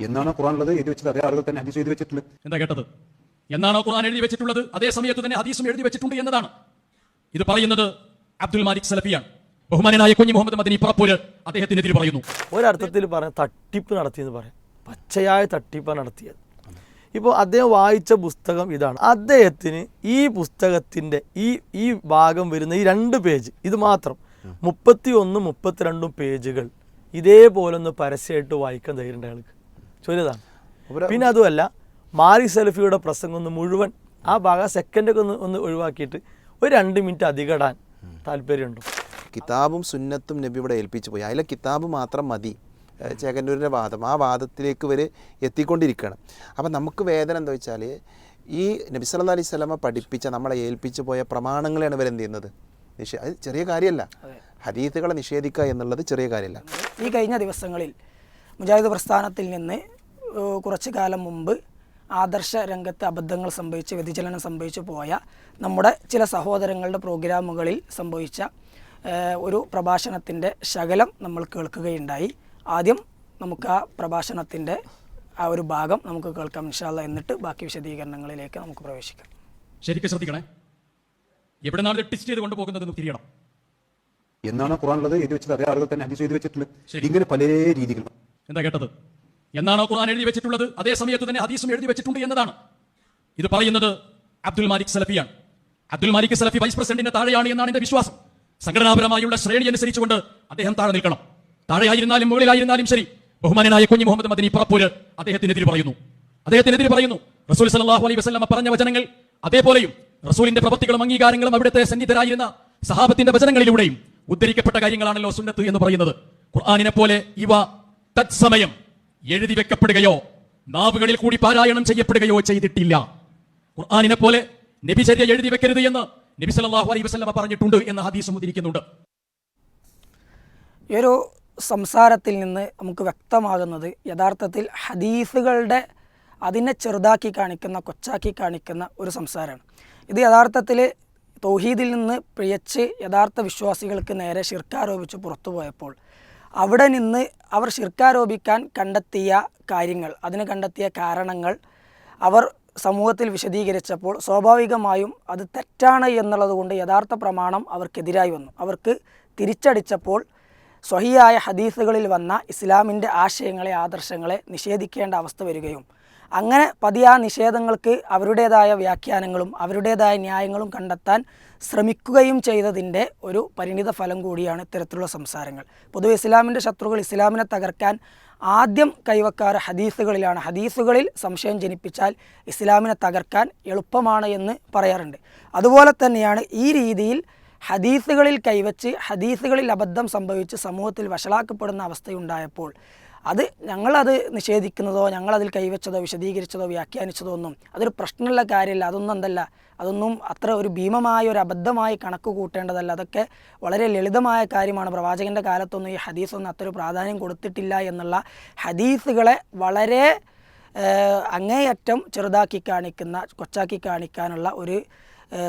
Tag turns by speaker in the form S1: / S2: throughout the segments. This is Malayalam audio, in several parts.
S1: എന്നാണ് ഖുറാനുള്ളത് എഴുതി വെച്ചത് അതേ ആളുകൾ തന്നെ ഹദീസ് എഴുതി വെച്ചിട്ടുണ്ട്.
S2: എന്താ കേട്ടത്? എന്നാണോ ഖുറാൻ എഴുതി വെച്ചിട്ടുള്ളത്? അതേ സമയത്ത് തന്നെ ഹദീസും എഴുതി വെച്ചിട്ടുണ്ട് എന്നതാണ്. ഇത് പറയുന്നത് അബ്ദുൽ മാലിക് സലഫിയാണ്. ബഹുമാനായ കുഞ്ഞി മുഹമ്മദ് മദനി പറപ്പൂര് അദ്ദേഹത്തിനെതിരെ പറയുന്നു.
S3: ഒരർത്ഥത്തിൽ പറയാം തട്ടിപ്പ് നടത്തിയെന്ന് പറയാം. പച്ചയായ തട്ടിപ്പാണ് നടത്തിയത്. ഇപ്പോൾ അദ്ദേഹം വായിച്ച പുസ്തകം ഇതാണ്. അദ്ദേഹത്തിന് ഈ പുസ്തകത്തിന്റെ ഈ ഈ ഭാഗം വരുന്ന ഈ രണ്ട് പേജ് ഇത് മാത്രം മുപ്പത്തി ഒന്നും മുപ്പത്തിരണ്ടും പേജുകൾ ഇതേപോലെ ഒന്ന് പരസ്യമായിട്ട് വായിക്കാൻ ധൈര്യം അയാൾക്ക്. ചൊല്ലിയതാണ് പിന്നെ അതുമല്ല മാറി സെൽഫിയുടെ പ്രസംഗം ഒന്ന് മുഴുവൻ ആ ഭാഗം സെക്കൻഡൊക്കെ ഒന്ന് ഒന്ന് ഒഴിവാക്കിയിട്ട് ഒരു രണ്ട് മിനിറ്റ് അധികം ഇടാൻ താല്പര്യമുണ്ടോ.
S4: കിതാബും സുന്നത്തും നബി ഇവിടെ ഏൽപ്പിച്ചു പോയി. അതിലെ കിതാബ് മാത്രം മതി. ചേകന്നൂരിന്റെ വാദം. ആ വാദത്തിലേക്ക് വരെ എത്തിക്കൊണ്ടിരിക്കുകയാണ്. അപ്പം നമുക്ക് വേദന എന്താ വെച്ചാൽ ഈ നബി സല്ല അലൈഹി സ്വലമ പഠിപ്പിച്ച നമ്മളെ ഏൽപ്പിച്ചു പോയ പ്രമാണങ്ങളെയാണ് ഇവരെന്ത് ചെയ്യുന്നത്? നിഷേ അത് ചെറിയ കാര്യമല്ല. ഹദീത്തുകളെ നിഷേധിക്കുക എന്നുള്ളത് ചെറിയ കാര്യമല്ല.
S5: ഈ കഴിഞ്ഞ ദിവസങ്ങളിൽ മുജാഹിദ് പ്രസ്ഥാനത്തിൽ നിന്ന് കുറച്ചു കാലം മുമ്പ് ആദർശ രംഗത്ത് അബദ്ധങ്ങൾ സംഭവിച്ച് വ്യതിചലനം സംഭവിച്ചു പോയ നമ്മുടെ ചില സഹോദരങ്ങളുടെ പ്രോഗ്രാമുകളിൽ സംഭവിച്ച ഒരു പ്രഭാഷണത്തിന്റെ ശകലം നമ്മൾ കേൾക്കുകയുണ്ടായി. ആദ്യം നമുക്ക് ആ പ്രഭാഷണത്തിന്റെ ആ ഒരു ഭാഗം നമുക്ക് കേൾക്കാം ഇൻഷാല്ല എന്നിട്ട് ബാക്കി വിശദീകരണങ്ങളിലേക്ക് നമുക്ക് പ്രവേശിക്കാം.
S2: ശരിക്കും ശ്രദ്ധിക്കണേ. എവിടെ നാളെ ടെസ്റ്റ് ചെയ്ത് കൊണ്ടുപോകുന്നത് തിരിയണം.
S1: എന്നാണ് ഖുറാനുള്ളത് എഴുതി വെച്ചത് അതേ ആളുകൾ തന്നെ ഹദീസ് എഴുതി വെച്ചിട്ടുണ്ട്. ഇങ്ങനെ പല രീതികളും
S2: എന്താ കേട്ടത്? എന്നാണോ ഖുർആൻ എഴുതി വെച്ചിട്ടുള്ളത്? അതേ സമയത്ത് തന്നെ ഹദീസും എഴുതി വെച്ചിട്ടുണ്ട് എന്നതാണ്. ഇത് പറയുന്നത് അബ്ദുൽ മാലിക് സലഫിയാണ്. അബ്ദുൽ മാലിക് സലഫി വൈസ് പ്രസിഡന്റിന്റെ താഴെയാണ് എന്നാണ് എന്റെ വിശ്വാസം. സംഘടനാപരമായുള്ള ശ്രേണി അനുസരിച്ചുകൊണ്ട് അദ്ദേഹം താഴെ നിൽക്കണം. താഴെയായിരുന്നാലും മുകളിലായിരുന്നാലും ശരി. ബഹുമാനനായ കുഞ്ഞി മുഹമ്മദ് മദനി പറപ്പൂര് അദ്ദേഹത്തിനെതിരെ പറയുന്നു. അദ്ദേഹത്തിനെതിരെ പറയുന്നു. റസൂൽ സലാഹു അലൈ വസ്ലമ പറഞ്ഞ വചനങ്ങൾ അതേപോലെയും റസൂലിന്റെ പ്രവൃത്തികളും അംഗീകാരങ്ങളും അവിടുത്തെ സന്നിധരായിരുന്ന സഹാബത്തിന്റെ വചനങ്ങളിലൂടെയും ഉദ്ധരിക്കപ്പെട്ട കാര്യങ്ങളാണല്ലോ സുന്നത്ത് എന്ന് പറയുന്നത്. ഖുർആാനിനെ പോലെ ഇവ തത്സമയം എഴുതി വെക്കപ്പെടുകയോ നാവുകളിൽ കൂടി പാരായണം ചെയ്യപ്പെടുകയോ ചെയ്തിട്ടില്ല. ഖുർആാനിനെ പോലെ നബിചര്യ എഴുതി വെക്കരുത് എന്ന് നബി സല്ലല്ലാഹു അലൈഹി വസ്ലമ പറഞ്ഞിട്ടുണ്ട് എന്ന് ഹദീസ് മുതിരിക്കുന്നുണ്ട്
S5: ഈ ഒരു സംസാരത്തിൽ നിന്ന് നമുക്ക് വ്യക്തമാകുന്നത് യഥാർത്ഥത്തിൽ ഹദീസുകളുടെ അതിനെ ചെറുതാക്കി കാണിക്കുന്ന കൊച്ചാക്കി കാണിക്കുന്ന ഒരു സംസാരമാണ്. ഇത് യഥാർത്ഥത്തിൽ തൗഹീദിൽ നിന്ന് പിഴച്ച് യഥാർത്ഥ വിശ്വാസികൾക്ക് നേരെ ശിർക്കാരോപിച്ച് പുറത്തു പോയപ്പോൾ അവിടെ നിന്ന് അവർ ശിർക്കാരോപിക്കാൻ കണ്ടെത്തിയ കാര്യങ്ങൾ അതിന് കണ്ടെത്തിയ കാരണങ്ങൾ അവർ സമൂഹത്തിൽ വിശദീകരിച്ചപ്പോൾ സ്വാഭാവികമായും അത് തെറ്റാണ് എന്നുള്ളതുകൊണ്ട് യഥാർത്ഥ പ്രമാണം അവർക്കെതിരായി വന്നു. അവർക്ക് തിരിച്ചടിച്ചപ്പോൾ സ്വഹിയായ ഹദീസുകളിൽ വന്ന ഇസ്ലാമിന്റെ ആശയങ്ങളെ ആദർശങ്ങളെ നിഷേധിക്കേണ്ട അവസ്ഥ വരികയും അങ്ങനെ പതിയെ ആ നിഷേധങ്ങൾക്ക് അവരുടേതായ വ്യാഖ്യാനങ്ങളും അവരുടേതായ ന്യായങ്ങളും കണ്ടെത്താൻ ശ്രമിക്കുകയും ചെയ്തതിന്റെ ഒരു പരിണിത ഫലം കൂടിയാണ് ഇത്തരത്തിലുള്ള സംസാരങ്ങൾ. പൊതുവെ ഇസ്ലാമിന്റെ ശത്രുക്കൾ ഇസ്ലാമിനെ തകർക്കാൻ ആദ്യം കൈവക്കാറ് ഹദീസുകളിലാണ്. ഹദീസുകളിൽ സംശയം ജനിപ്പിച്ചാൽ ഇസ്ലാമിനെ തകർക്കാൻ എളുപ്പമാണ് എന്ന് പറയാറുണ്ട്. അതുപോലെ തന്നെയാണ് ഈ രീതിയിൽ ഹദീസുകളിൽ കൈവച്ച് ഹദീസുകളിൽ അബദ്ധം സംഭവിച്ച് സമൂഹത്തിൽ വഷളാക്കപ്പെടുന്ന അവസ്ഥയുണ്ടായപ്പോൾ അത് ഞങ്ങളത് നിഷേധിക്കുന്നതോ ഞങ്ങളതിൽ കൈവച്ചതോ വിശദീകരിച്ചതോ വ്യാഖ്യാനിച്ചതോ ഒന്നും അതൊരു പ്രശ്നമുള്ള കാര്യമല്ല അതൊന്നും എന്തല്ല. അതൊന്നും അത്ര ഒരു ഭീമമായ ഒരു അബദ്ധമായി കണക്ക് കൂട്ടേണ്ടതല്ല. അതൊക്കെ വളരെ ലളിതമായ കാര്യമാണ്. പ്രവാചകന്റെ കാലത്തൊന്നും ഈ ഹദീസൊന്നും അത്ര പ്രാധാന്യം കൊടുത്തിട്ടില്ല എന്നുള്ള ഹദീസുകളെ വളരെ അങ്ങേയറ്റം ചെറുതാക്കി കാണിക്കുന്ന കൊച്ചാക്കി കാണിക്കാനുള്ള ഒരു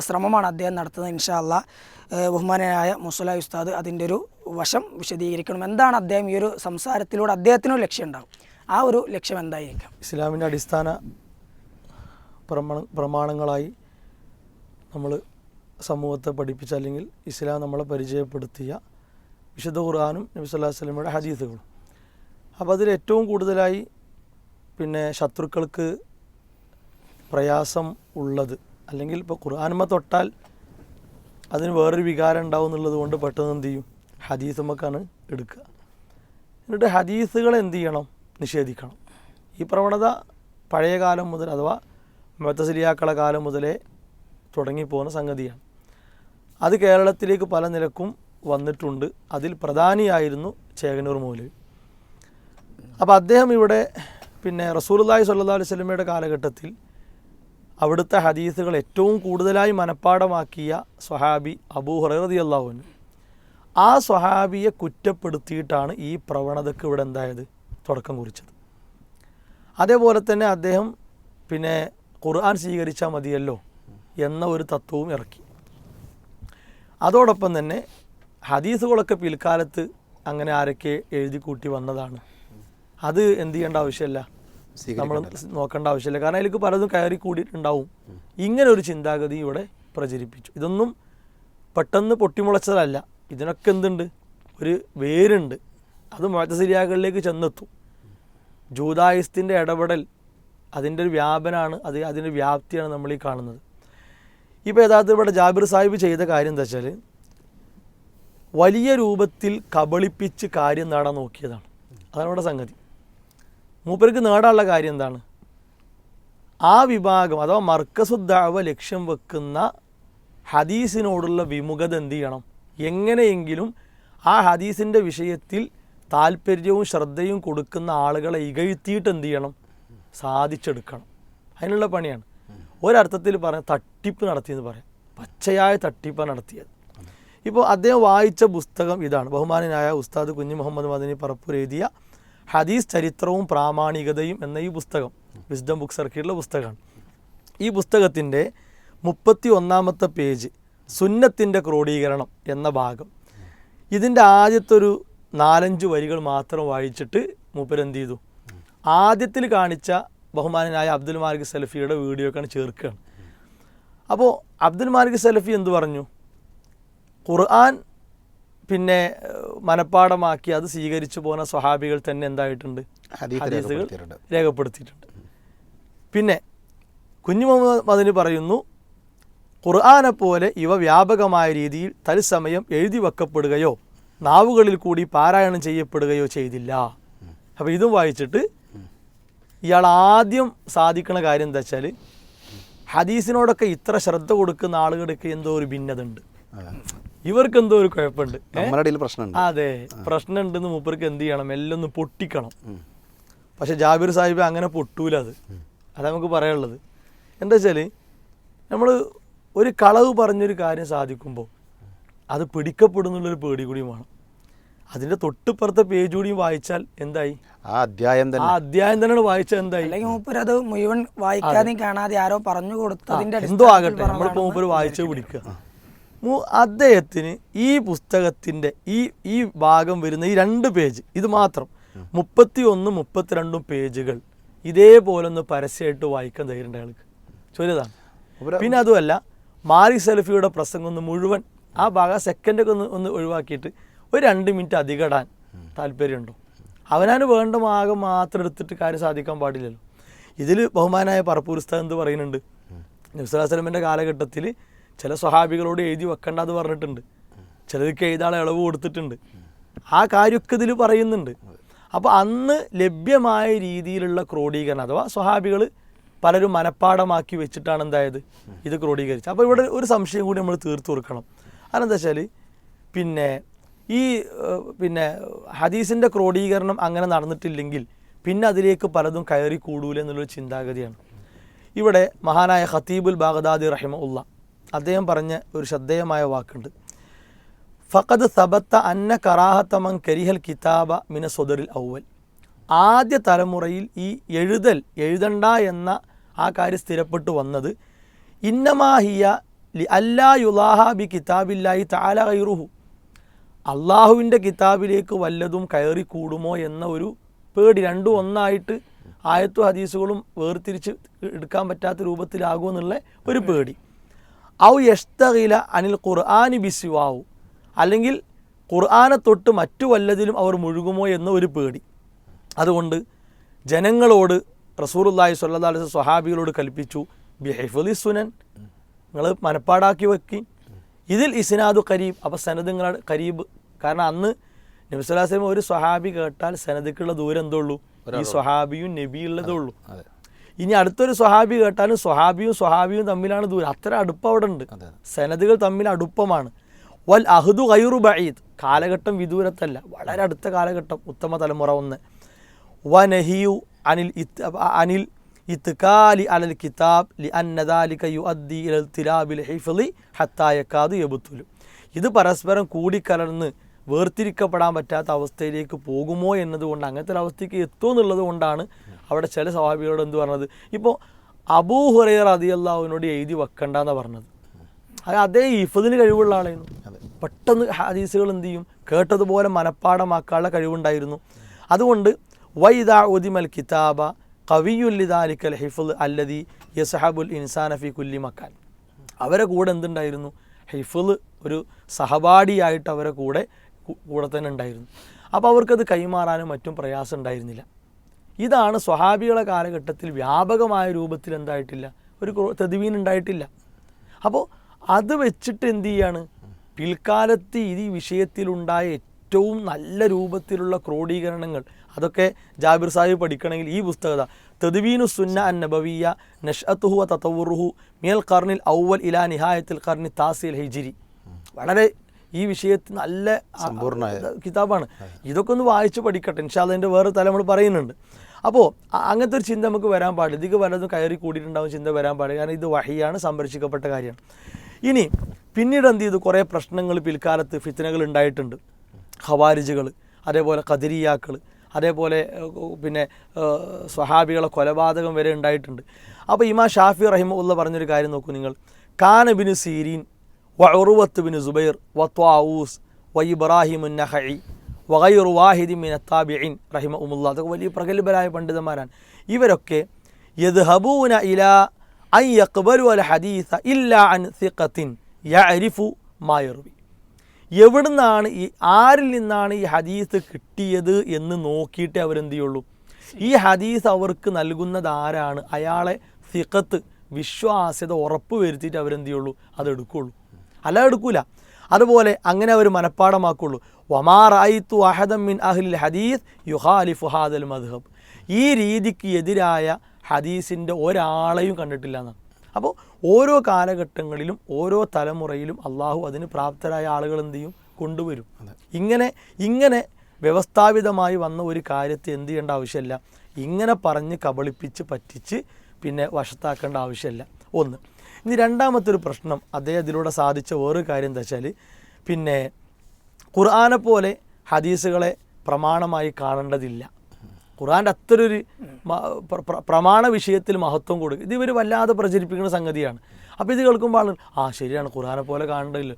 S5: ശ്രമമാണ് അദ്ദേഹം നടത്തുന്നത്. ഇൻഷാല്ല ബഹുമാനായ മുസല ഉസ്താദ് അതിന്റെ ഒരു വശം വിശദീകരിക്കണം. എന്താണ് അദ്ദേഹം ഈ ഒരു സംസാരത്തിലൂടെ അദ്ദേഹത്തിനൊരു ലക്ഷ്യം ഉണ്ടാകും ആ ഒരു ലക്ഷ്യം എന്തായിരിക്കാം?
S3: ഇസ്ലാമിന്റെ അടിസ്ഥാന പ്രമാണ പ്രമാണങ്ങളായി നമ്മൾ സമൂഹത്തെ പഠിപ്പിച്ച അല്ലെങ്കിൽ ഇസ്ലാം നമ്മളെ പരിചയപ്പെടുത്തിയ വിശുദ്ധ ഖുർആാനും നബി സല്ലാ ഹജീസുകളും ഹദീസുകളും. അപ്പോൾ അതിൽ ഏറ്റവും കൂടുതലായി പിന്നെ ശത്രുക്കൾക്ക് പ്രയാസം ഉള്ളത് അല്ലെങ്കിൽ ഇപ്പോൾ ഖുർആാനുമ തൊട്ടാൽ അതിന് വേറൊരു വികാരം ഉണ്ടാവും എന്നുള്ളത് കൊണ്ട് പെട്ടെന്ന് എന്ത് ചെയ്യും? ഹദീസുമക്കാണ് എടുക്കുക. എന്നിട്ട് ഹദീസുകൾ എന്ത് ചെയ്യണം? നിഷേധിക്കണം. ഈ പ്രവണത പഴയ കാലം മുതൽ അഥവാ മെത്തസിലിയാക്കള കാലം മുതലേ തുടങ്ങിപ്പോകുന്ന സംഗതിയാണ്. അത് കേരളത്തിലേക്ക് പല നിലക്കും വന്നിട്ടുണ്ട്. അതിൽ പ്രധാനിയായിരുന്നു ചേകനൂർ മൗലവി അപ്പോൾ അദ്ദേഹം ഇവിടെ പിന്നെ റസൂലുള്ളാഹി സല്ലാ അലൈഹി വസല്ലമയുടെ കാലഘട്ടത്തിൽ അവിടുത്തെ ഹദീസുകൾ ഏറ്റവും കൂടുതലായി മനഃപ്പാടമാക്കിയ സ്വഹാബി അബൂ ഹുറൈറതി അള്ളാഹുവിന് ആ സ്വഹാബിയെ കുറ്റപ്പെടുത്തിയിട്ടാണ് ഈ പ്രവണതയ്ക്ക് ഇവിടെ എന്തായത്? തുടക്കം കുറിച്ചത്. അതേപോലെ തന്നെ അദ്ദേഹം പിന്നെ ഖുർആൻ സ്വീകരിച്ചാൽ മതിയല്ലോ എന്ന ഒരു തത്വവും ഇറക്കി. അതോടൊപ്പം തന്നെ ഹദീസുകളൊക്കെ പിൽക്കാലത്ത് അങ്ങനെ ആരൊക്കെ എഴുതി കൂട്ടി വന്നതാണ്. അത് എന്ത് ചെയ്യേണ്ട ആവശ്യമില്ല. നമ്മൾ നോക്കേണ്ട ആവശ്യമില്ല. കാരണം അതിലേക്ക് പലതും കയറി കൂടിയിട്ടുണ്ടാവും. ഇങ്ങനെ ഒരു ചിന്താഗതി ഇവിടെ പ്രചരിപ്പിച്ചു. ഇതൊന്നും പെട്ടെന്ന് പൊട്ടിമുളച്ചതല്ല. ഇതിനൊക്കെ എന്തുണ്ട്? ഒരു വേരുണ്ട്. അത് മതസിരിയാകളിലേക്ക് ചെന്നെത്തും. ജൂതായുസ്തിന്റെ ഇടപെടൽ അതിന്റെ ഒരു വ്യാപനമാണ് അത് അതിന്റെ വ്യാപ്തിയാണ് നമ്മൾ ഈ കാണുന്നത്. ഇപ്പോൾ യഥാർത്ഥത്തിൽ ഇവിടെ ജാബിർ സാഹിബ് ചെയ്ത കാര്യം എന്താ വെച്ചാൽ വലിയ രൂപത്തിൽ കബളിപ്പിച്ച് കാര്യം നേടാൻ നോക്കിയതാണ്. അതാണ് ഇവിടെ സംഗതി. മൂപ്പർക്ക് നേടാനുള്ള കാര്യം എന്താണ്? ആ വിഭാഗം അഥവാ മർക്കസുദ്ദാവ ലക്ഷ്യം വെക്കുന്ന ഹദീസിനോടുള്ള വിമുഖത എന്ത് ചെയ്യണം? എങ്ങനെയെങ്കിലും ആ ഹദീസിന്റെ വിഷയത്തിൽ താല്പര്യവും ശ്രദ്ധയും കൊടുക്കുന്ന ആളുകളെ ഇകഴ്ത്തിയിട്ട് എന്ത് ചെയ്യണം? സാധിച്ചെടുക്കണം. അതിനുള്ള പണിയാണ്. ഒരർത്ഥത്തിൽ പറയാം തട്ടിപ്പ് നടത്തിയെന്ന് പറയാം. പച്ചയായ തട്ടിപ്പാണ് നടത്തിയത്. ഇപ്പോൾ അദ്ദേഹം വായിച്ച പുസ്തകം ഇതാണ്. ബഹുമാനനായ ഉസ്താദ് കുഞ്ഞു മുഹമ്മദ് മദനി പറപ്പൂർ എഴുതിയ ഹദീസ് ചരിത്രവും പ്രാമാണികതയും എന്ന ഈ പുസ്തകം വിസ്ഡം ബുക്ക് സർക്കിളിലെ പുസ്തകമാണ്. ഈ പുസ്തകത്തിന്റെ മുപ്പത്തി ഒന്നാമത്തെ പേജ് സുന്നത്തിന്റെ ക്രോഡീകരണം എന്ന ഭാഗം. ഇതിന്റെ ആദ്യത്തെ ഒരു നാലഞ്ച് വരികൾ മാത്രം വായിച്ചിട്ട് മൂപ്പരെന്ത് ചെയ്തു? ആദ്യത്തിൽ കാണിച്ച ബഹുമാനനായ അബ്ദുൽ മാലിക് സലഫിയുടെ വീഡിയോ ഒക്കെയാണ് ചേർക്കുകയാണ്. അപ്പോൾ അബ്ദുൽ മാലിക് സലഫി എന്തു പറഞ്ഞു? ഖുർആൻ പിന്നെ മനഃപ്പാടമാക്കി അത് സ്വീകരിച്ചു പോകുന്ന സ്വഹാബികൾ തന്നെ എന്തായിട്ടുണ്ട്? ഹദീസുകൾ.
S4: രേഖപ്പെടുത്തിയിട്ടുണ്ട്.
S3: പിന്നെ കുഞ്ഞു മുഹമ്മദ് മദിന് പറയുന്നു ഖുർആനെ പോലെ ഇവ വ്യാപകമായ രീതിയിൽ തത്സമയം എഴുതി വെക്കപ്പെടുകയോ നാവുകളിൽ കൂടി പാരായണം ചെയ്യപ്പെടുകയോ ചെയ്തില്ല. അപ്പോൾ ഇതും വായിച്ചിട്ട് ഇയാൾ ആദ്യം സാധിക്കുന്ന കാര്യം എന്താ വെച്ചാൽ ഹദീസിനോടൊക്കെ ഇത്ര ശ്രദ്ധ കൊടുക്കുന്ന ആളുകൾക്ക് എന്തോ ഒരു ഭിന്നത ഉണ്ട് ഇവർക്ക് എന്തോ ഒരു കുഴപ്പമുണ്ട്. അതെ പ്രശ്നമുണ്ടെന്ന് മൂപ്പർക്ക് എന്ത് ചെയ്യണം? എല്ലാം ഒന്ന് പൊട്ടിക്കണം പക്ഷെ ജാബിർ സാഹിബ് അങ്ങനെ പൊട്ടൂല അത്. അത് നമുക്ക് പറയാനുള്ളത്. എന്താ വെച്ചാൽ നമ്മൾ ഒരു കളവ് പറഞ്ഞൊരു കാര്യം സാധിക്കുമ്പോൾ അത് പിടിക്കപ്പെടുന്നുള്ളൊരു പേടി കൂടിയും വേണം. അതിന്റെ തൊട്ടിപ്പുറത്തെ പേജ് കൂടിയും വായിച്ചാൽ എന്തായി?
S4: ആ അധ്യായം തന്നെ.
S3: ആ അധ്യായം തന്നെ വായിച്ചാൽ എന്തായി?
S5: അല്ലെങ്കിൽ മൂപ്പര് അത് മുഴുവൻ വായിക്കാതെ കാണാതെ ആരോ പറഞ്ഞു കൊടുത്തതിന്റെ
S3: എന്തോ ആകട്ടെ നമ്മളിപ്പോൾ മൂപ്പര് വായിച്ചു പിടിക്കുക. മൂ- അദ്ദേഹത്തിന് ഈ പുസ്തകത്തിന്റെ ഈ ഈ ഭാഗം വരുന്ന ഈ രണ്ട് പേജ് ഇത് മാത്രം മുപ്പത്തി ഒന്നും മുപ്പത്തിരണ്ടും പേജുകൾ ഇതേപോലെ ഒന്ന് പരസ്യമായിട്ട് വായിക്കാൻ ധൈര്യം അയാൾക്ക് ചോദ്യതാണ് പിന്നെ അതുമല്ല മാരി സെൽഫിയുടെ പ്രസംഗം ഒന്ന് മുഴുവൻ ആ ഭാഗം സെക്കൻഡൊക്കെ ഒന്ന് ഒന്ന് ഒഴിവാക്കിയിട്ട് ഒരു രണ്ട് മിനിറ്റ് അധികടാൻ താല്പര്യമുണ്ടോ? അവനാണ് വേണ്ട മാഗം മാത്രം എടുത്തിട്ട് കാര്യം സാധിക്കാൻ പാടില്ലല്ലോ. ഇതിൽ ബഹുമാനായ പറപ്പൂർസ്താൻ എന്ത് പറയുന്നുണ്ട്? നബ്സലാസ്ലമിന്റെ കാലഘട്ടത്തിൽ ചില സ്വഹാബികളോട് എഴുതി വെക്കണ്ട എന്ന് പറഞ്ഞിട്ടുണ്ട്. ചിലർക്ക് എഴുതാളെ ഇളവ് കൊടുത്തിട്ടുണ്ട്. ആ കാര്യമൊക്കെ ഇതിൽ പറയുന്നുണ്ട്. അപ്പോൾ അന്ന് ലഭ്യമായ രീതിയിലുള്ള ക്രോഡീകരണം അഥവാ സ്വഹാബികൾ പലരും മനഃപ്പാടമാക്കി വെച്ചിട്ടാണ് എന്തായത്? ഇത് ക്രോഡീകരിച്ചത്. അപ്പോൾ ഇവിടെ ഒരു സംശയം കൂടി നമ്മൾ തീർത്തു കൊടുക്കണം. അതെന്താ വെച്ചാൽ പിന്നെ ഈ പിന്നെ ഹദീസിന്റെ ക്രോഡീകരണം അങ്ങനെ നടന്നിട്ടില്ലെങ്കിൽ പിന്നെ അതിലേക്ക് പലതും കയറി കൂടൂല എന്നുള്ളൊരു ചിന്താഗതിയാണ്. ഇവിടെ മഹാനായ ഖത്തീബുൽ ബാഗ്ദാദി റഹിമ ഉള്ള അദ്ദേഹം പറഞ്ഞ ഒരു ശ്രദ്ധേയമായ വാക്കുണ്ട്. ഫഖദ് സബത്ത അന്ന കറാഹത്തമൻ കരിഹൽ കിതാബ മിന സൊദറിൽ ഔവൽ. ആദ്യ തലമുറയിൽ ഈ എഴുതൽ എഴുതണ്ട എന്ന ആ കാര്യം സ്ഥിരപ്പെട്ടു വന്നത് ഇന്നമാഹിയ ലി അല്ലാ യുലാഹ ബി കിതാബില്ലാഹി താല കയറുഹു അള്ളാഹുവിന്റെ കിതാബിലേക്ക് വല്ലതും കയറി കൂടുമോ എന്ന ഒരു പേടി രണ്ടും ഒന്നായിട്ട് ആയത്തു ഹദീസുകളും വേർതിരിച്ച് എടുക്കാൻ പറ്റാത്ത രൂപത്തിലാകുമെന്നുള്ള ഒരു പേടി. ഔ യഷ്തകില അനിൽ ഖുർആാനി ബിസിവാവു അല്ലെങ്കിൽ ഖുർആാനെ തൊട്ട് മറ്റു വല്ലതിലും അവർ മുഴുകുമോ എന്ന ഒരു പേടി. അതുകൊണ്ട് ജനങ്ങളോട് റസൂറുല്ലാഹി സ്വല്ലാ അലൈഹി സ്വഹാബികളോട് കൽപ്പിച്ചു ബിഹൈഫുലി സുനൻ. നിങ്ങൾ മനപ്പാടാക്കി വെക്കി. ഇതിൽ ഇസ്നാദു കരീബ് അപ്പോൾ സനദ് നിങ്ങളുടെ കരീബ്. കാരണം അന്ന് നബി സ്വല്ലല്ലാഹു അലൈഹി വസല്ലം ഒരു സ്വഹാബി കേട്ടാൽ സനദിക്കുള്ള ദൂരം എന്തേ ഉള്ളൂ ഈ സ്വഹാബിയും നബിയുള്ളതേ ഉള്ളൂ. ഇനി അടുത്തൊരു സ്വഹാബി കേട്ടാലും സ്വഹാബിയും സ്വഹാബിയും തമ്മിലാണ് ദൂരം. അത്ര അടുപ്പം അവിടെ ഉണ്ട്. സനദുകൾ തമ്മിൽ അടുപ്പമാണ്. വൽ അഹ്ദു ഖൈറു ബഈദ്. കാലഘട്ടം വിദൂരത്തല്ല. വളരെ അടുത്ത കാലഘട്ടം. ഉത്തമ തലമുറ ഒന്ന്. വനഹിയു അനിൽ عن അനിൽ ഇത്കാലി അലൽ കിതാബ് ലി അന്നദാലിക യുഅദ്ദി ഇലൽ തിലാബിൽ حتى ഹത്താ يبطل. യബുത്തുലു ഇത് പരസ്പരം കൂടിക്കലർന്ന് വേർതിരിക്കപ്പെടാൻ പറ്റാത്ത അവസ്ഥയിലേക്ക് പോകുമോ എന്നതുകൊണ്ട് അങ്ങനത്തെ ഒരു അവസ്ഥയ്ക്ക് എത്തുമോ എന്നുള്ളത് കൊണ്ടാണ് അവിടെ ചില സ്വാഭാവികളോട് എന്ത് പറഞ്ഞത്? ഇപ്പോൾ അബൂ ഹുറൈർ അതിയല്ലാവിനോട് എഴുതി വെക്കണ്ടെന്ന് പറഞ്ഞത്. അത് അതേ ഇഫദിന് കഴിവുള്ള ആളായിരുന്നു. പെട്ടെന്ന് ഹദീസുകൾ എന്ത് ചെയ്യും? കേട്ടതുപോലെ മനഃപ്പാടമാക്കാനുള്ള കഴിവുണ്ടായിരുന്നു. അതുകൊണ്ട് വൈദാ ഉദിമൽ കിതാബ കവിയുല്ലിദാലിക്കൽ ഹിഫുൽ അല്ലദി യസഹബുൽ ഇൻസാന ഫി കുല്ലി മക്കാൻ അവരെ കൂടെ എന്തുണ്ടായിരുന്നു? ഹിഫുൽ ഒരു സഹപാഠിയായിട്ട് അവരെ കൂടെ കൂടെ തന്നെ ഉണ്ടായിരുന്നു. അപ്പോൾ അവർക്കത് കൈമാറാനും മറ്റും പ്രയാസം ഉണ്ടായിരുന്നില്ല. ഇതാണ് സ്വഹാബികളെ കാലഘട്ടത്തിൽ വ്യാപകമായ രൂപത്തിൽ എന്തായിട്ടില്ല? ഒരു തെതിവീൻ ഉണ്ടായിട്ടില്ല. അപ്പോൾ അത് വെച്ചിട്ട് എന്ത് ചെയ്യാണ്? പിൽക്കാലത്ത് ഈ വിഷയത്തിലുണ്ടായ ഏറ്റവും നല്ല രൂപത്തിലുള്ള ക്രോഡീകരണങ്ങൾ അതൊക്കെ ജാബിർ സാഹിബ് പഠിക്കണമെങ്കിൽ ഈ പുസ്തകത. തെതുവീനു സുന്ന അൻ നബവിയ നഷ്അത്തുഹു തത്തവുറുഹു മിയൽ കർണിൽ ഔവൽ ഇലാ നിഹായത്തിൽ കർണി താസിൽ ഹിജിരി. വളരെ ഈ വിഷയത്തിൽ നല്ല കിതാബാണ്. ഇതൊക്കെ ഒന്ന് വായിച്ച് പഠിക്കട്ടെ. ഇൻഷാല്ല അതിന്റെ വേറെ തല നമ്മൾ പറയുന്നുണ്ട് അപ്പോൾ അങ്ങനത്തെ ഒരു ചിന്ത നമുക്ക് വരാൻ പാടില്ല. ഇതിക്ക് വല്ലതും കയറി കൂടിയിട്ടുണ്ടാവും ചിന്ത വരാൻ പാടില്ല. കാരണം ഇത് വഹിയാണ് സംരക്ഷിക്കപ്പെട്ട കാര്യമാണ്. ഇനി പിന്നീട് എന്ത് ചെയ്തു? കുറേ പ്രശ്നങ്ങൾ പിൽക്കാലത്ത് ഫിത്തനകൾ ഉണ്ടായിട്ടുണ്ട്. ഹവാരിജുകൾ അതേപോലെ കതിരിയാക്കൾ അതേപോലെ പിന്നെ സ്വഹാബികളെ കൊലപാതകം വരെ ഉണ്ടായിട്ടുണ്ട്. അപ്പോൾ ഇമാ ഷാഫി റഹിമുള്ള പറഞ്ഞൊരു കാര്യം നോക്കൂ നിങ്ങൾ. കാനബിന് സീരീൻ വ ഉറുവത്ത് ബിൻ സുബൈർ വ ത്വാവൂസ് വ ഇബ്രാഹിമുൻ നഹഇ വഗൈറു വാഹിദി മിൻ അത്താബിഇൻ റഹിമ ഉമുല്ല അതൊക്കെ വലിയ പ്രഗത്ഭരായ പണ്ഡിതന്മാരാണ്. ഇവരൊക്കെ യദ്ഹബൂന ഇല അൻ യഖ്ബലു അൽ ഹദീസ ഇല്ല അൻ സിഖത്തിൻ യഅരിഫു മാ എവിടുന്നാണ് ഈ ആരിൽ നിന്നാണ് ഈ ഹദീസ് കിട്ടിയത് എന്ന് നോക്കിയിട്ടേ അവരെന്ത് ചെയ്യുള്ളൂ ഈ ഹദീസ് അവർക്ക് നൽകുന്നത് ആരാണ്? അയാളെ സിഖത്ത് വിശ്വാസ്യത ഉറപ്പ് വരുത്തിയിട്ട് അവരെന്ത് ചെയ്യുള്ളൂ അത് എടുക്കുള്ളൂ. അല്ല എടുക്കൂല. അതുപോലെ അങ്ങനെ അവർ മനഃപ്പാടമാക്കുള്ളൂ. വമാറായിത്തു അഹദം മിൻ അഹ്ലിൽ ഹദീസ് യുഹാലി ഹാദൽ മദ്ഹബ്. ഈ രീതിക്ക് എതിരായ ഹദീസിന്റെ ഒരാളെയും കണ്ടിട്ടില്ല എന്നാണ്. അപ്പോൾ ഓരോ കാലഘട്ടങ്ങളിലും ഓരോ തലമുറയിലും അള്ളാഹു അതിന് പ്രാപ്തരായ ആളുകൾ എന്ത് ചെയ്യും? കൊണ്ടുവരും. ഇങ്ങനെ ഇങ്ങനെ വ്യവസ്ഥാപിതമായി വന്ന ഒരു കാര്യത്തെ എന്ത് ചെയ്യേണ്ട ആവശ്യമില്ല. ഇങ്ങനെ പറഞ്ഞ് കബളിപ്പിച്ച് പറ്റിച്ച് പിന്നെ വശത്താക്കേണ്ട ആവശ്യമില്ല. ഒന്ന്. ഇനി രണ്ടാമത്തെ ഒരു പ്രശ്നം അദ്ദേഹം അതിലൂടെ സാധിച്ച വേറൊരു കാര്യം എന്താ വെച്ചാൽ പിന്നെ ഖുർആനെ പോലെ ഹദീസുകളെ പ്രമാണമായി കാണേണ്ടതില്ല. ഖുർആന്റെ മ- പ്ര- പ്ര- പ്രമാണ വിഷയത്തിൽ മഹത്വം കൊടുക്കും ഇത് ഇവർ വല്ലാതെ പ്രചരിപ്പിക്കുന്ന സംഗതിയാണ്. അപ്പോൾ ഇത് കേൾക്കുമ്പോൾ ആളുകൾ ആ ശരിയാണ് ഖുർആനെ പോലെ കാണേണ്ടതില്ല.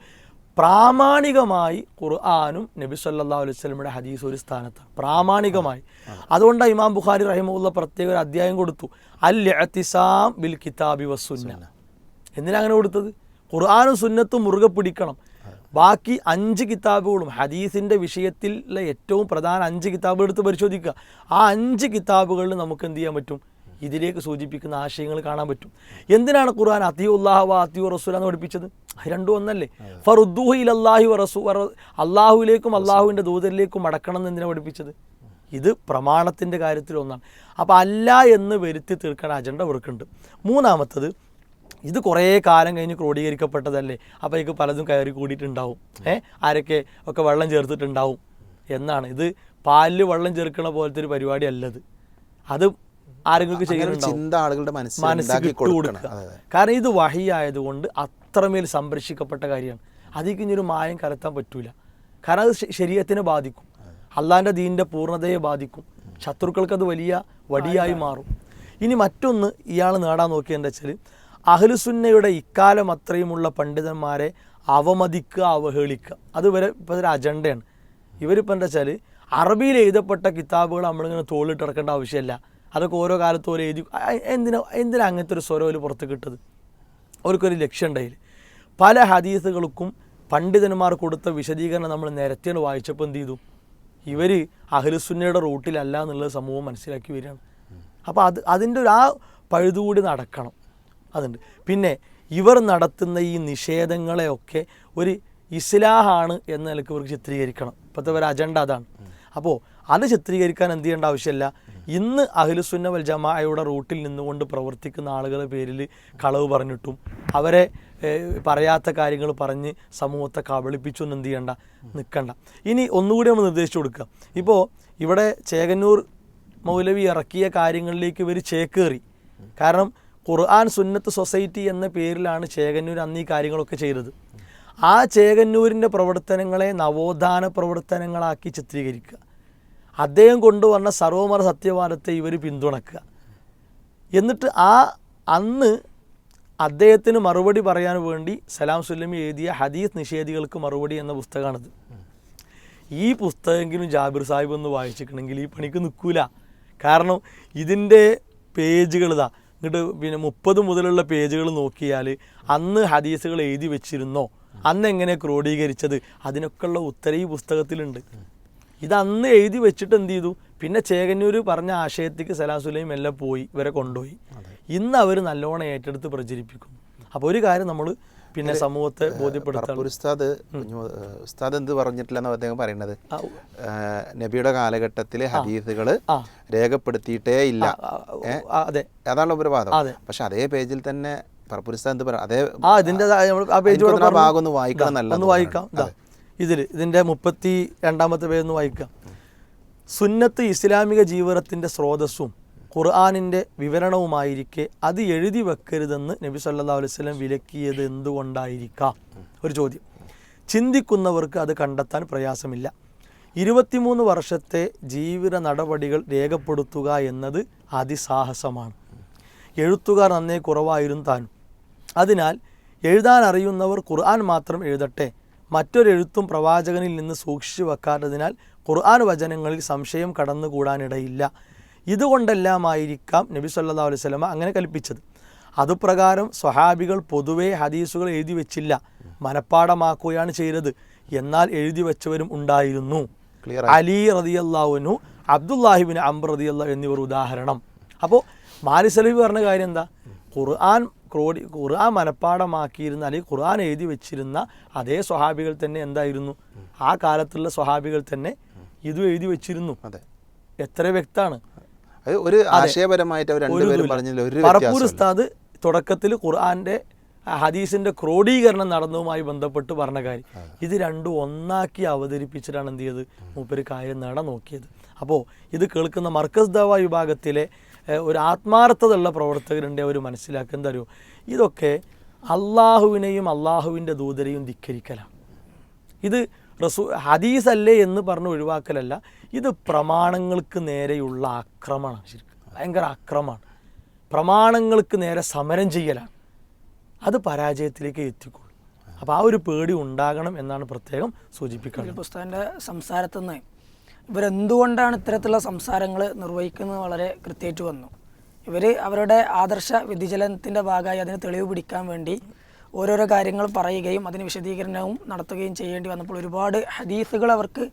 S3: പ്രാമാണികമായി ഖുർആാനും നബി സല്ലാ അലൈഹി സ്വലമിയുടെ ഹദീസ് ഒരു സ്ഥാനത്താണ്. പ്രാമാണികമായി. അതുകൊണ്ട് ഇമാം ബുഖാരി റഹിമുള്ള പ്രത്യേക ഒരു അധ്യായം കൊടുത്തു. അൽ എത്തിസാം ബിൽ കിതാബി വസുന്ന എന്തിനാണ് അങ്ങനെ കൊടുത്തത്? ഖുർആാനും സുന്നത്തും മുറുകെ പിടിക്കണം. ബാക്കി അഞ്ച് കിതാബുകളും ഹദീസിന്റെ വിഷയത്തിലെ ഏറ്റവും പ്രധാന അഞ്ച് കിതാബുകൾ എടുത്ത് പരിശോധിക്കുക. ആ അഞ്ച് കിതാബുകളിൽ നമുക്ക് എന്ത് ചെയ്യാൻ പറ്റും? ഇതിലേക്ക് സൂചിപ്പിക്കുന്ന ആശയങ്ങൾ കാണാൻ പറ്റും. എന്തിനാണ് ഖുർആൻ അത്തിയു അള്ളാഹു വ അത്തിയു റസൂല എന്ന് പഠിപ്പിച്ചത്? രണ്ടും ഒന്നല്ലേ? ഫറുദ്ദുഹു ഇലല്ലാഹി വ റസൂ അള്ളാഹുവിലേക്കും അള്ളാഹുവിന്റെ ദൂതരിലേക്കും മടക്കണം എന്ന് എന്തിനാണ് പഠിപ്പിച്ചത്? ഇത് പ്രമാണത്തിന്റെ കാര്യത്തിൽ ഒന്നാണ് അപ്പോൾ അല്ല എന്ന് വരുത്തി തീർക്കാൻ അജണ്ട ഇവർക്കുണ്ട്. മൂന്നാമത്തത് ഇത് കുറേ കാലം കഴിഞ്ഞ് ക്രോഡീകരിക്കപ്പെട്ടതല്ലേ? അപ്പോൾ ഇത് പലതും കയറി കൂടിയിട്ടുണ്ടാവും. ഏ? ആരൊക്കെ ഒക്കെ വെള്ളം ചേർത്തിട്ടുണ്ടാവും എന്നാണ്. ഇത് പാലിൽ വെള്ളം ചേർക്കണ പോലത്തെ ഒരു പരിപാടി അല്ലത് അത് ആരെങ്കിലും
S4: ചിന്ത ആളുകളുടെ മനസ്സിൽ കൊടുക്കണം.
S3: കാരണം ഇത് വഹിയായതുകൊണ്ട് അത്രമേൽ സംരക്ഷിക്കപ്പെട്ട കാര്യമാണ്. അതിലേക്ക് ഇനി ഒരു മായം കലർത്താൻ പറ്റൂല. കാരണം അത് ശരീരത്തിനെ ബാധിക്കും. അള്ളാഹിന്റെ ദീനിന്റെ പൂർണതയെ ബാധിക്കും. ശത്രുക്കൾക്ക് അത് വലിയ വടിയായി മാറും. ഇനി മറ്റൊന്ന് ഇയാൾ നേടാൻ നോക്കിയെന്ന് വെച്ചാൽ അഹ്ലുസുന്നയുടെ ഇക്കാലം അത്രയുമുള്ള പണ്ഡിതന്മാരെ അവമതിക്കുക അവഹേളിക്കുക. അത് ഇവരെ ഇപ്പോൾ ഒരു അജണ്ടയാണ്. ഇവരിപ്പോൾ എന്താ വെച്ചാൽ അറബിയിൽ എഴുതപ്പെട്ട കിതാബുകൾ നമ്മളിങ്ങനെ തോളിട്ട് ഇറക്കേണ്ട ആവശ്യമില്ല. അതൊക്കെ ഓരോ കാലത്ത് ഓരോ എഴുതി എന്തിനാ എന്തിനാ അങ്ങനത്തെ ഒരു സ്വരം ഒരു പുറത്ത് കിട്ടത് അവർക്കൊരു ലക്ഷ്യം ഉണ്ടായില്ല? പല ഹദീസുകൾക്കും പണ്ഡിതന്മാർ കൊടുത്ത വിശദീകരണം നമ്മൾ നിരത്തിയാണ് വായിച്ചപ്പോൾ എന്ത് ചെയ്തു? ഇവർ അഹ്ലുസുന്നയുടെ റൂട്ടിലല്ല എന്നുള്ളത് സമൂഹം മനസ്സിലാക്കി വരികയാണ്. അപ്പോൾ അത് അതിന്റെ ഒരു ആ പഴുതുകൂടി നടക്കണം. അതുണ്ട്. പിന്നെ ഇവർ നടത്തുന്ന ഈ നിഷേധങ്ങളെയൊക്കെ ഒരു ഇസ്ലാഹാണ് എന്ന നിലയ്ക്ക് ഇവർക്ക് ചിത്രീകരിക്കണം. ഇപ്പോഴത്തെ ഒരു അജണ്ട അതാണ്. അപ്പോൾ അത് ചിത്രീകരിക്കാൻ എന്ത് ചെയ്യേണ്ട ആവശ്യമില്ല. ഇന്ന് അഖിലുസുന്ന വൽ ജമാഅയുടെ റൂട്ടിൽ നിന്നുകൊണ്ട് പ്രവർത്തിക്കുന്ന ആളുകളുടെ പേരിൽ കളവ് പറഞ്ഞിട്ടും അവരെ പറയാത്ത കാര്യങ്ങൾ പറഞ്ഞ് സമൂഹത്തെ കബളിപ്പിച്ചു എന്ന് എന്ത് ചെയ്യണ്ട? നിൽക്കണ്ട ഇനി ഒന്നുകൂടി നമ്മൾ നിർദ്ദേശിച്ചു കൊടുക്കുക. ഇപ്പോൾ ഇവിടെ ചേകന്നൂർ മൗലവി ഇറക്കിയ കാര്യങ്ങളിലേക്ക് ഇവർ ചേക്കേറി. കാരണം ഖുർആൻ സുന്നത്ത് സൊസൈറ്റി എന്ന പേരിലാണ് ചേകന്നൂർ അന്ന് ഈ കാര്യങ്ങളൊക്കെ ചെയ്തത്. ആ ചേകന്നൂരിന്റെ പ്രവർത്തനങ്ങളെ നവോത്ഥാന പ്രവർത്തനങ്ങളാക്കി ചിത്രീകരിക്കുക. അദ്ദേഹം കൊണ്ടുവന്ന സർവമത സത്യവാദത്തെ ഇവർ പിന്തുണക്കുക. എന്നിട്ട് ആ അന്ന് അദ്ദേഹത്തിന് മറുപടി പറയാൻ വേണ്ടി സലാം സുല്ലമി എഴുതിയ ഹദീസ് നിഷേധികൾക്ക് മറുപടി എന്ന പുസ്തകമാണിത്. ഈ പുസ്തകമെങ്കിലും ജാബിർ സാഹിബ് ഒന്ന് വായിച്ചിട്ടുണ്ടെങ്കിൽ ഈ പണിക്ക് നിൽക്കൂല. കാരണം ഇതിന്റെ പേജുകൾ ഇതാ ഇങ്ങോട്ട് പിന്നെ മുപ്പത് മുതലുള്ള പേജുകൾ നോക്കിയാൽ അന്ന് ഹദീസുകൾ എഴുതി വെച്ചിരുന്നോ? അന്ന് എങ്ങനെ ക്രോഡീകരിച്ചത്? അതിനൊക്കെയുള്ള ഉത്തര ഈ പുസ്തകത്തിലുണ്ട്. ഇത് അന്ന് എഴുതി വെച്ചിട്ട് എന്ത് ചെയ്തു? പിന്നെ ചേകന്നൂർ പറഞ്ഞ ആശയത്തേക്ക് സലാസുലയും എല്ലാം പോയി ഇവരെ കൊണ്ടുപോയി. ഇന്ന് അവർ നല്ലോണം ഏറ്റെടുത്ത് പ്രചരിപ്പിക്കും അപ്പോൾ ഒരു കാര്യം നമ്മൾ പിന്നെ സമൂഹത്തെ ബോധ്യപ്പെടുത്താൻ.
S4: ഉസ്താദ് ഉസ്താദ് എന്ത് പറഞ്ഞിട്ടില്ലെന്ന് അദ്ദേഹം പറയുന്നത്? നബിയുടെ കാലഘട്ടത്തിലെ ഹദീസുകൾ രേഖപ്പെടുത്തിയിട്ടേ ഇല്ല.
S3: അതെ.
S4: അതാണ് ഒരു വാദം. പക്ഷെ അതേ പേജിൽ തന്നെ ഇതിൽ എന്ത് പറയാം അതേ
S3: ഇതിന്റെ.
S4: ഭാഗം ഒന്ന് വായിക്കണം
S3: ഒന്ന് വായിക്കാം. ഇതിൽ ഇതിന്റെ മുപ്പത്തി രണ്ടാമത്തെ പേജ് ഒന്ന് വായിക്കാം. സുന്നത്ത് ഇസ്ലാമിക ജീവിതത്തിന്റെ സ്രോതസ്സും ഖുർആാനിന്റെ വിവരണവുമായിരിക്കെ അത് എഴുതി വെക്കരുതെന്ന് നബി സല്ലാ അലൈഹി സ്വലം വിലക്കിയത് എന്തുകൊണ്ടായിരിക്കാം? ഒരു ചോദ്യം. ചിന്തിക്കുന്നവർക്ക് അത് കണ്ടെത്താൻ പ്രയാസമില്ല. ഇരുപത്തിമൂന്ന് വർഷത്തെ ജീവിത നടപടികൾ രേഖപ്പെടുത്തുക എന്നത് അതിസാഹസമാണ്. എഴുത്തുകാർ നന്നേ കുറവായിരുന്നു താനും. അതിനാൽ എഴുതാൻ അറിയുന്നവർ ഖുർആൻ മാത്രം എഴുതട്ടെ. മറ്റൊരെഴുത്തും പ്രവാചകനിൽ നിന്ന് സൂക്ഷിച്ചു വെക്കാത്തതിനാൽ ഖുർആൻ വചനങ്ങളിൽ സംശയം കടന്നുകൂടാനിടയില്ല. ഇതുകൊണ്ടെല്ലാമായിരിക്കാം നബി സല്ലാ അലൈഹി സ്വലമ അങ്ങനെ കൽപ്പിച്ചത്. അതുപ്രകാരം സ്വഹാബികൾ പൊതുവെ ഹദീസുകൾ എഴുതി വെച്ചില്ല. മനഃപ്പാടമാക്കുകയാണ് ചെയ്തത്. എന്നാൽ എഴുതി വെച്ചവരും ഉണ്ടായിരുന്നു. അലി റതിയല്ലാവുനു അബ്ദുല്ലാഹിബിൻ അംബർ റതിയല്ലാഹു എന്നിവർ ഉദാഹരണം. അപ്പോൾ മാലി സലീബ് പറഞ്ഞ കാര്യം എന്താ? ഖുർആൻ ക്രോഡി ഖുർആൻ മനഃപ്പാടമാക്കിയിരുന്ന അല്ലെങ്കിൽ ഖുർആൻ എഴുതി വെച്ചിരുന്ന അതേ സ്വഹാബികൾ തന്നെ എന്തായിരുന്നു? ആ കാലത്തുള്ള സ്വഹാബികൾ തന്നെ ഇതും എഴുതി വെച്ചിരുന്നു.
S4: അതെ.
S3: എത്ര വ്യക്താണ്?
S4: അത് ഒരു ആശയപരമായിട്ട് അവർ രണ്ടുപേരും പറഞ്ഞില്ല ഒരു
S3: പറപ്പൂർ ഉസ്താദ് തുടക്കത്തിൽ ഖുർആന്റെ ഹദീസിന്റെ ക്രോഡീകരണം നടന്നതുമായി ബന്ധപ്പെട്ട് പറഞ്ഞ കാര്യം. ഇത് രണ്ടും ഒന്നാക്കി അവതരിപ്പിച്ചിട്ടാണ് എന്ത് ചെയ്തത്? മൂപ്പര് കാര്യം നേടാൻ നോക്കിയത്. അപ്പോൾ ഇത് കേൾക്കുന്ന മർക്കസ് ദവ വിഭാഗത്തിലെ ഒരു ആത്മാർത്ഥതയുള്ള പ്രവർത്തകരുണ്ട് അവർ മനസ്സിലാക്കാൻ തരുമോ ഇതൊക്കെ അള്ളാഹുവിനെയും അള്ളാഹുവിന്റെ ദൂതരെയും ധിക്കരിക്കലാണ് ഇത് റസൂ ഹദീസല്ലേ എന്ന് പറഞ്ഞ് ഒഴിവാക്കലല്ല. ഇത് പ്രമാണങ്ങൾക്ക് നേരെയുള്ള ആക്രമണം ശരിക്കും ഭയങ്കര ആക്രമമാണ് പ്രമാണങ്ങൾക്ക് നേരെ സമരം ചെയ്യലാണ്. അത് പരാജയത്തിലേക്ക് എത്തിക്കൊള്ളു അപ്പോൾ ആ ഒരു പേടി ഉണ്ടാകണം എന്നാണ് പ്രത്യേകം സൂചിപ്പിക്കുന്നത്.
S5: പുസ്തകന്റെ സംസാരത്തിൽ നിന്ന് ഇവരെന്തുകൊണ്ടാണ് ഇത്തരത്തിലുള്ള സംസാരങ്ങൾ നിർവഹിക്കുന്നത് വളരെ കൃത്യമായിട്ട് വന്നു. ഇവർ അവരുടെ ആദർശ വ്യതിചലനത്തിന്റെ ഭാഗമായി അതിന് തെളിവ് പിടിക്കാൻ വേണ്ടി ഓരോരോ കാര്യങ്ങൾ പറയുകയും അതിന് വിശദീകരണവും നടത്തുകയും ചെയ്യേണ്ടി വന്നപ്പോൾ ഒരുപാട് ഹദീസുകൾ അവർക്ക്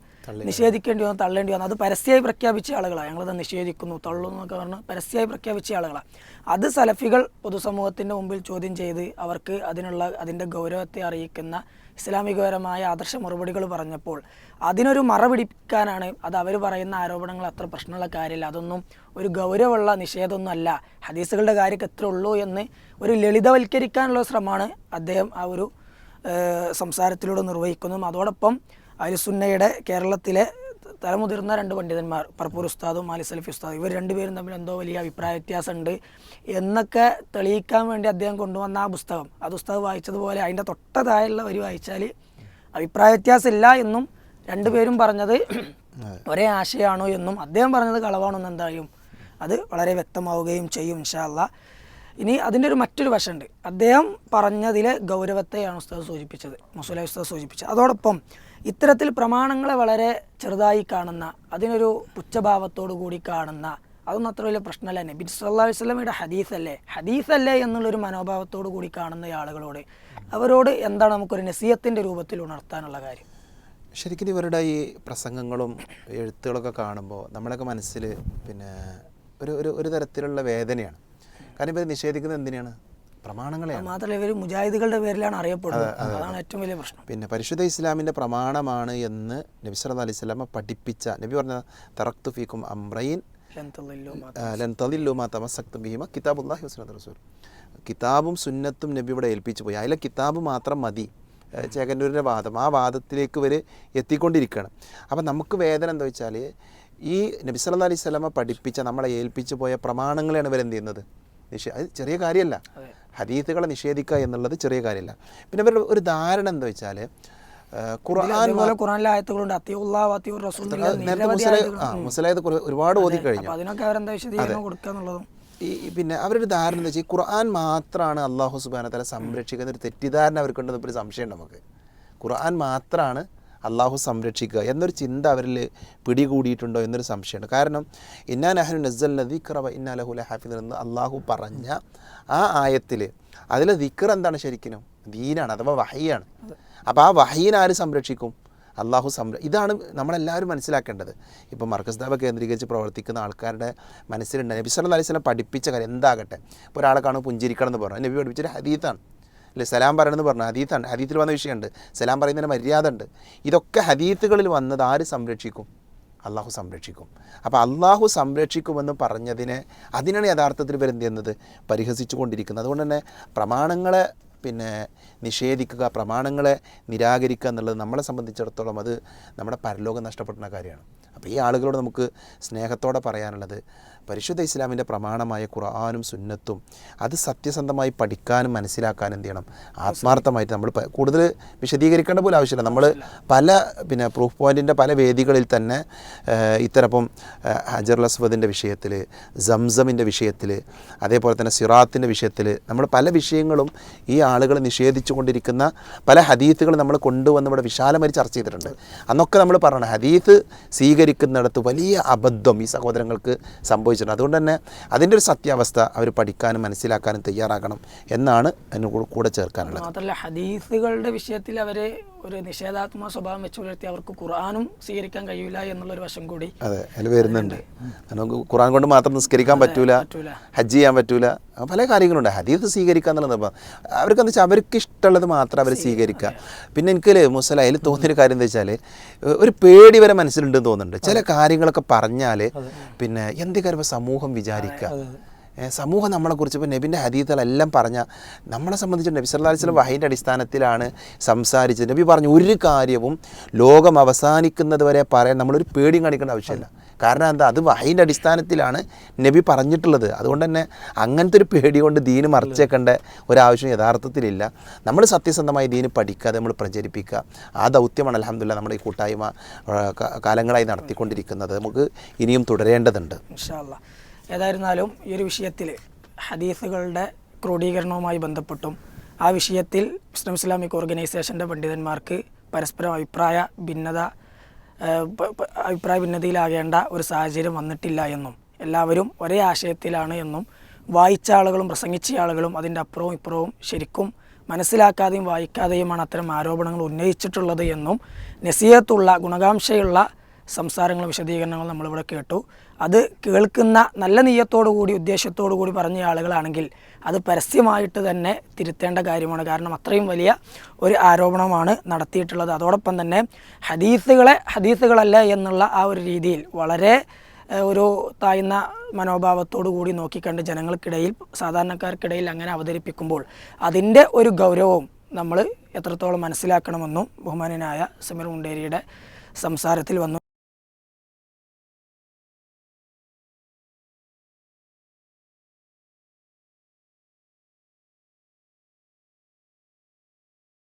S5: നിഷേധിക്കേണ്ടി വന്നു തള്ളേണ്ടി വന്നു അത് പരസ്യമായി പ്രഖ്യാപിച്ച ആളുകളാണ്. ഞങ്ങളത് നിഷേധിക്കുന്നു തള്ളുന്നു എന്നൊക്കെ പരസ്യമായി പ്രഖ്യാപിച്ച ആളുകളാണ്. അത് സലഫികൾ പൊതുസമൂഹത്തിന്റെ മുമ്പിൽ ചോദ്യം ചെയ്ത് അവർക്ക് അതിനുള്ള അതിന്റെ ഗൗരവത്തെ അറിയിക്കുന്ന ഇസ്ലാമികപരമായ ആദർശ മറുപടികൾ പറഞ്ഞപ്പോൾ അതിനൊരു മറ പിടിക്കാനാണ് അത് അവർ പറയുന്ന ആരോപണങ്ങൾ അത്ര പ്രശ്നമുള്ള കാര്യമില്ല. അതൊന്നും ഒരു ഗൗരവമുള്ള നിഷേധമൊന്നും അല്ല. ഹദീസുകളുടെ കാര്യമൊക്കെ എത്ര ഉള്ളൂ എന്ന് ഒരു ലളിതവൽക്കരിക്കാനുള്ള ശ്രമമാണ് അദ്ദേഹം ആ ഒരു സംസാരത്തിലൂടെ നിർവഹിക്കുന്നതും അതോടൊപ്പം അലിസുന്നയുടെ കേരളത്തിലെ തലമുതിർന്ന രണ്ട് പണ്ഡിതന്മാർ പർപ്പൂർ ഉസ്താദും അലി സലഫി ഉസ്താദും ഇവർ രണ്ടുപേരും തമ്മിൽ എന്തോ വലിയ അഭിപ്രായ വ്യത്യാസമുണ്ട് എന്നൊക്കെ തെളിയിക്കാൻ വേണ്ടി അദ്ദേഹം കൊണ്ടുവന്ന ആ പുസ്തകം. അത് ഉസ്താദ് വായിച്ചതുപോലെ അതിന്റെ തൊട്ടതായുള്ള വരി വായിച്ചാൽ അഭിപ്രായ വ്യത്യാസമില്ല എന്നും രണ്ടുപേരും പറഞ്ഞത് ഒരേ ആശയമാണോ എന്നും അദ്ദേഹം പറഞ്ഞത് കളവാണെന്ന് എന്തായും അത് വളരെ വ്യക്തമാവുകയും ചെയ്യും ഇൻഷാല്ല ഇനി അതിന്റെ ഒരു മറ്റൊരു വശമുണ്ട്. അദ്ദേഹം പറഞ്ഞതിലെ ഗൗരവത്തെയാണ് ഉസ്താദ് സൂചിപ്പിച്ചത് മുസ്ലിം ഉസ്താദ് സൂചിപ്പിച്ചത്. അതോടൊപ്പം ഇത്തരത്തിൽ പ്രമാണങ്ങളെ വളരെ ചെറുതായി കാണുന്ന അതിനൊരു പുച്ഛഭാവത്തോടു കൂടി കാണുന്ന അതൊന്നും അത്ര വലിയ പ്രശ്നമല്ല. നബി സല്ലാ വസ്ലമയുടെ ഹദീസല്ലേ? ഹദീസല്ലേ എന്നുള്ളൊരു മനോഭാവത്തോടു കൂടി കാണുന്ന ആളുകളോട്. അവരോട് എന്താണ് നമുക്കൊരു നസീയത്തിന്റെ രൂപത്തിൽ ഉണർത്താനുള്ള കാര്യം?
S4: ശരിക്കും ഇവരുടെ ഈ പ്രസംഗങ്ങളും എഴുത്തുകളൊക്കെ കാണുമ്പോൾ നമ്മുടെയൊക്കെ മനസ്സിൽ പിന്നെ ഒരു ഒരു ഒരു തരത്തിലുള്ള വേദനയാണ്. കാരണം ഇവർ നിഷേധിക്കുന്നത് എന്തിനാണ്? പ്രമാണങ്ങളെയാണ്.
S5: മാത്രമല്ല ഇവർ മുജാഹിദുകളുടെ പേരിലാണ് അറിയപ്പെടുന്നത്. അതാണ് ഏറ്റവും വലിയ പ്രശ്നം.
S4: പിന്നെ പരിശുദ്ധ ഇസ്ലാമിന്റെ പ്രമാണമാണ് എന്ന് നബി സല്ലല്ലാഹു അലൈഹി സ്വലാമ പഠിപ്പിച്ച നബി പറഞ്ഞ തറക്തു ഫീക്കും അംറൈൻ
S5: ലൻ തളില്ലു മാ
S4: ലൻ തദില്ലു മാ തമസ്സക്തും ബിഹിമ കിതാബുല്ലാഹി വസുന്നത്ത് റസൂൽ. കിതാബും സുന്നത്തും നബി ഇവിടെ ഏൽപ്പിച്ചു പോയി. അതിലെ കിതാബ് മാത്രം മതി. ചേകന്നൂരിന്റെ വാദം. ആ വാദത്തിലേക്ക് വരെ എത്തിക്കൊണ്ടിരിക്കുകയാണ്. അപ്പം നമുക്ക് വേദന എന്താ വെച്ചാൽ ഈ നബി സല്ല അലൈഹി സ്വലമ പഠിപ്പിച്ച നമ്മളെ ഏൽപ്പിച്ചു പോയ പ്രമാണങ്ങളെയാണ് ഇവരെന്ത് ചെയ്യുന്നത്? നിഷേ അത് ചെറിയ കാര്യമല്ല. ഹദീത്തുകളെ നിഷേധിക്കുക എന്നുള്ളത് ചെറിയ കാര്യമല്ല. പിന്നെ ഇവരുടെ ഒരു ധാരണ എന്താ വെച്ചാൽ ഖുർആൻ മുസലായത് ഒരുപാട് ഓതി കഴിഞ്ഞു. ഈ പിന്നെ അവരുടെ ധാരണ എന്താ വെച്ചാൽ ഖുർആൻ മാത്രമാണ് അള്ളാഹു സുബാന തല സംരക്ഷിക്കുന്ന ഒരു തെറ്റിദ്ധാരണ അവർക്കുണ്ടെന്ന് ഇപ്പോൾ ഒരു സംശയം നമുക്ക്. ഖുർആൻ മാത്രമാണ് അള്ളാഹു സംരക്ഷിക്കുക എന്നൊരു ചിന്ത അവരിൽ പിടികൂടിയിട്ടുണ്ടോ എന്നൊരു സംശയമുണ്ട്. കാരണം ഇന്നാ നഹനു നസ്സൽ ദിക്റവ ഇന്നാ ലഹുല ഹാഫിദ് എന്ന് അള്ളാഹു പറഞ്ഞ ആ ആയത്തിൽ അതിലെ ദിക്ർ എന്താണ് ശരിക്കും ദീനാണ് അഥവാ വഹയാണ്. അപ്പോൾ ആ വഹീൻ ആര് സംരക്ഷിക്കും? അള്ളാഹു സംര ഇതാണ് നമ്മളെല്ലാവരും മനസ്സിലാക്കേണ്ടത്. ഇപ്പോൾ മർക്കസ് ദാബ കേന്ദ്രീകരിച്ച് പ്രവർത്തിക്കുന്ന ആൾക്കാരുടെ മനസ്സിലുണ്ട്. നബി സല്ലല്ലാഹു അലൈഹി സ്വലം പഠിപ്പിച്ച കാര്യം എന്താകട്ടെ? ഇപ്പോൾ ഒരാളെ കാണുമ്പോൾ പുഞ്ചിരിക്കണം എന്ന് പറഞ്ഞു. നബി പഠിപ്പിച്ചൊരു ഹദീത്താണ് അല്ലെ? സലാം പറയണമെന്ന് പറഞ്ഞു. ഹദീത്താണ്. ഹദീത്തിൽ വന്ന വിഷയമുണ്ട്. സലാം പറയുന്നതിന് മര്യാദ ഉണ്ട് ഇതൊക്കെ ഹദീത്തുകളിൽ വന്നത് ആര് സംരക്ഷിക്കും? അള്ളാഹു സംരക്ഷിക്കും. അപ്പോൾ അള്ളാഹു സംരക്ഷിക്കുമെന്ന് പറഞ്ഞതിനെ അതിനാണ് യഥാർത്ഥത്തിൽ ഇവരെന്ത് ചെയ്യുന്നത്? പരിഹസിച്ചു കൊണ്ടിരിക്കുന്നത് അതുകൊണ്ട് തന്നെ പ്രമാണങ്ങളെ പിന്നെ നിഷേധിക്കുക പ്രമാണങ്ങളെ നിരാകരിക്കുക എന്നുള്ളത് നമ്മളെ സംബന്ധിച്ചിടത്തോളം അത് നമ്മുടെ പരലോകം നഷ്ടപ്പെടുന്ന കാര്യമാണ്. അപ്പോൾ ഈ ആളുകളോട് നമുക്ക് സ്നേഹത്തോടെ പറയാനുള്ളത് പരിശുദ്ധ ഇസ്ലാമിന്റെ പ്രമാണമായ ഖുർആാനും സുന്നത്തും അത് സത്യസന്ധമായി പഠിക്കാനും മനസ്സിലാക്കാനും എന്ത് ചെയ്യണം? ആത്മാർത്ഥമായിട്ട് നമ്മൾ കൂടുതൽ വിശദീകരിക്കേണ്ട പോലും ആവശ്യമില്ല. നമ്മൾ പല പിന്നെ പ്രൂഫ് പോയിന്റിന്റെ പല വേദികളിൽ തന്നെ ഇത്തരപ്പം ഹജർ അസ്വദിന്റെ വിഷയത്തിൽ സംസമിന്റെ വിഷയത്തിൽ അതേപോലെ തന്നെ സിറാത്തിന്റെ വിഷയത്തിൽ നമ്മൾ പല വിഷയങ്ങളും ഈ ആളുകൾ നിഷേധിച്ചു കൊണ്ടിരിക്കുന്ന പല ഹദീത്തുകൾ നമ്മൾ കൊണ്ടുവന്ന് ഇവിടെ വിശാലമായി ചർച്ച ചെയ്തിട്ടുണ്ട്. അന്നൊക്കെ നമ്മൾ പറയണം ഹദീത്ത് സ്വീകരിക്കുന്നിടത്ത് വലിയ അബദ്ധം ഈ സഹോദരങ്ങൾക്ക് സംഭവിച്ചിട്ടുണ്ട്. അതുകൊണ്ട് തന്നെ അതിന്റെ ഒരു സത്യാവസ്ഥ അവർ പഠിക്കാനും മനസ്സിലാക്കാനും തയ്യാറാക്കണം എന്നാണ് അതിന് കൂടെ ചേർക്കാനുള്ളത്.
S5: മാത്രമല്ല ഹദീസുകളുടെ വിഷയത്തിൽ അവരെ ഒരു നിഷേധാത്മ സ്വഭാവം വെച്ചു പുലർത്തി അവർക്ക് ഖുർആാനും സ്വീകരിക്കാൻ കഴിയില്ല എന്നുള്ളൊരു വശം കൂടി.
S4: അതെ അതിൽ വരുന്നുണ്ട്. നമുക്ക് ഖുറാൻ കൊണ്ട് മാത്രം നിസ്കരിക്കാൻ പറ്റൂല. ഹജ്ജ് ചെയ്യാൻ പറ്റൂല പല കാര്യങ്ങളുണ്ട്. ഹദീസ് സ്വീകരിക്കുക എന്നുള്ളത് നിർബന്ധം. അവർക്ക് എന്താ വെച്ചാൽ അവർക്ക് ഇഷ്ടമുള്ളത് മാത്രം അവർ സ്വീകരിക്കുക. പിന്നെ എനിക്ക് മുസല അതിൽ തോന്നിയൊരു കാര്യം എന്താ വെച്ചാൽ ഒരു പേടി വരെ മനസ്സിലുണ്ടെന്ന് തോന്നുന്നുണ്ട്. ചില കാര്യങ്ങളൊക്കെ പറഞ്ഞാൽ പിന്നെ എന്ത് കാര്യം സമൂഹം വിചാരിക്കുക സമൂഹം നമ്മളെക്കുറിച്ച് ഇപ്പോൾ നബിന്റെ ഹദീത്തുകളെല്ലാം പറഞ്ഞ നമ്മളെ സംബന്ധിച്ച് നബി അലൈഹി വസല്ലം വഹീന്റെ അടിസ്ഥാനത്തിലാണ് സംസാരിച്ചത്. നബി പറഞ്ഞു ഒരു കാര്യവും ലോകം അവസാനിക്കുന്നത് വരെ പറയാൻ നമ്മളൊരു പേടിയും കാണിക്കേണ്ട ആവശ്യമില്ല. കാരണം എന്താ? അത് വഹയിന്റെ അടിസ്ഥാനത്തിലാണ് നബി പറഞ്ഞിട്ടുള്ളത്. അതുകൊണ്ട് തന്നെ അങ്ങനത്തെ ഒരു പേടി കൊണ്ട് ദീന് മറച്ചേക്കേണ്ട ഒരാവശ്യം യഥാർത്ഥത്തിലില്ല. നമ്മൾ സത്യസന്ധമായി ദീന് പഠിക്കാതെ നമ്മൾ പ്രചരിപ്പിക്കുക. ആ ദൗത്യമാണ് അലഹമില്ല നമ്മുടെ ഈ കൂട്ടായ്മ കാലങ്ങളായി നടത്തിക്കൊണ്ടിരിക്കുന്നത്. നമുക്ക് ഇനിയും തുടരേണ്ടതുണ്ട്.
S5: ഇൻഷാല്ല ഏതായിരുന്നാലും ഈ ഒരു വിഷയത്തിൽ ഹദീസുകളുടെ ക്രോഡീകരണവുമായി ബന്ധപ്പെട്ടും ആ വിഷയത്തിൽ മുസ്ലിം ഇസ്ലാമിക് ഓർഗനൈസേഷന്റെ പണ്ഡിതന്മാർക്ക് പരസ്പരം അഭിപ്രായ ഭിന്നത അഭിപ്രായ ഭിന്നതയിലാകേണ്ട ഒരു സാഹചര്യം വന്നിട്ടില്ല എന്നും എല്ലാവരും ഒരേ ആശയത്തിലാണ് എന്നും വായിച്ച ആളുകളും പ്രസംഗിച്ച ആളുകളും അതിന്റെ അപ്പുറവും ഇപ്പുറവും ശരിക്കും മനസ്സിലാക്കാതെയും വായിക്കാതെയുമാണ് അത്തരം ആരോപണങ്ങൾ ഉന്നയിച്ചിട്ടുള്ളത് എന്നും നസീഹത്തുള്ള ഗുണകാംക്ഷയുള്ള സംസാരങ്ങളും വിശദീകരണങ്ങളും നമ്മളിവിടെ കേട്ടു. അത് കേൾക്കുന്ന നല്ല നീയത്തോടു കൂടി ഉദ്ദേശത്തോടു കൂടി പറഞ്ഞ ആളുകളാണെങ്കിൽ അത് പരസ്യമായിട്ട് തന്നെ തിരുത്തേണ്ട കാര്യമാണ്. കാരണം അത്രയും വലിയ ഒരു ആരോപണമാണ് നടത്തിയിട്ടുള്ളത്. അതോടൊപ്പം തന്നെ ഹദീസുകളെ ഹദീസുകളല്ല എന്നുള്ള ആ ഒരു രീതിയിൽ വളരെ ഒരു താഴ്ന്ന മനോഭാവത്തോടു കൂടി നോക്കിക്കണ്ട് ജനങ്ങൾക്കിടയിൽ സാധാരണക്കാർക്കിടയിൽ അങ്ങനെ അവതരിപ്പിക്കുമ്പോൾ അതിന്റെ ഒരു ഗൗരവവും നമ്മൾ എത്രത്തോളം മനസ്സിലാക്കണമെന്നും ബഹുമാനനായ സമീർ മുണ്ടേരിയുടെ സംസാരത്തിൽ വന്നു.